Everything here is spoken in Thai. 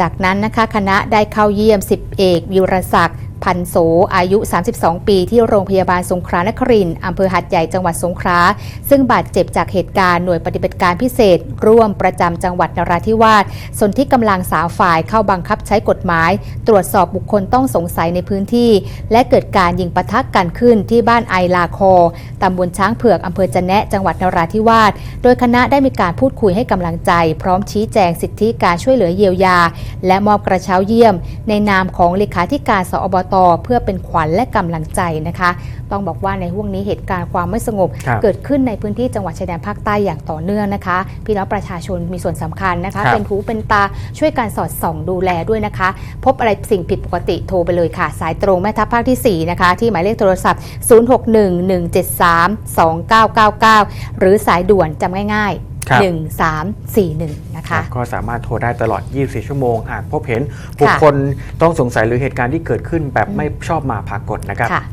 จากนั้นนะคะคณะได้เข้าเยี่ยม10เอกวิรศักดิ์ พันโสอายุ 32 ปีที่โรงพยาบาลสงขลานครินทร์อำเภอหัดใหญ่จังหวัดสงขลาซึ่งบาดเจ็บจากเหตุการณ์หน่วยปฏิบัติการพิเศษ ร่วมประจำจังหวัดนราธิวาสส่วนที่กำลังสามฝ่ายเข้าบังคับใช้กฎหมาย ตรวจสอบบุคคลต้องสงสัยในพื้นที่ และเกิดการยิงปะทะกันขึ้นที่บ้านไอลาคอตำบลช้างเผือกอำเภอจะแนะจังหวัดนราธิวาสโดยคณะได้มีการพูดคุยให้กำลังใจ พร้อมชี้แจงสิทธิการช่วยเหลือเยียวยา และมอบกระเช้าเยี่ยม ในนามของเลขาธิการสอบตเพื่อเป็นขวัญและกำลังใจนะคะ ต้องบอกว่าในห่วงนี้เหตุการณ์ความไม่สงบครับเกิดขึ้นในพื้นที่จังหวัดชายแดนภาคใต้อย่างต่อเนื่องนะคะ พี่น้องประชาชนมีส่วนสำคัญนะคะครับเป็นหูเป็นตาช่วยการสอดส่องดูแลด้วยนะคะ พบอะไรสิ่งผิดปกติโทรไปเลยค่ะ สายตรงแม่ทัพภาคที่ 4 นะคะ ที่หมายเลขโทรศัพท์ 0611732999 หรือสายด่วนจำง่ายครับๆ 1341 นะคะ ก็สามารถโทรได้ตลอด 24 ชั่วโมง หากพบเห็นบุคคลต้องสงสัยหรือเหตุการณ์ที่เกิดขึ้นแบบไม่ชอบมาพากลนะครับค่ะ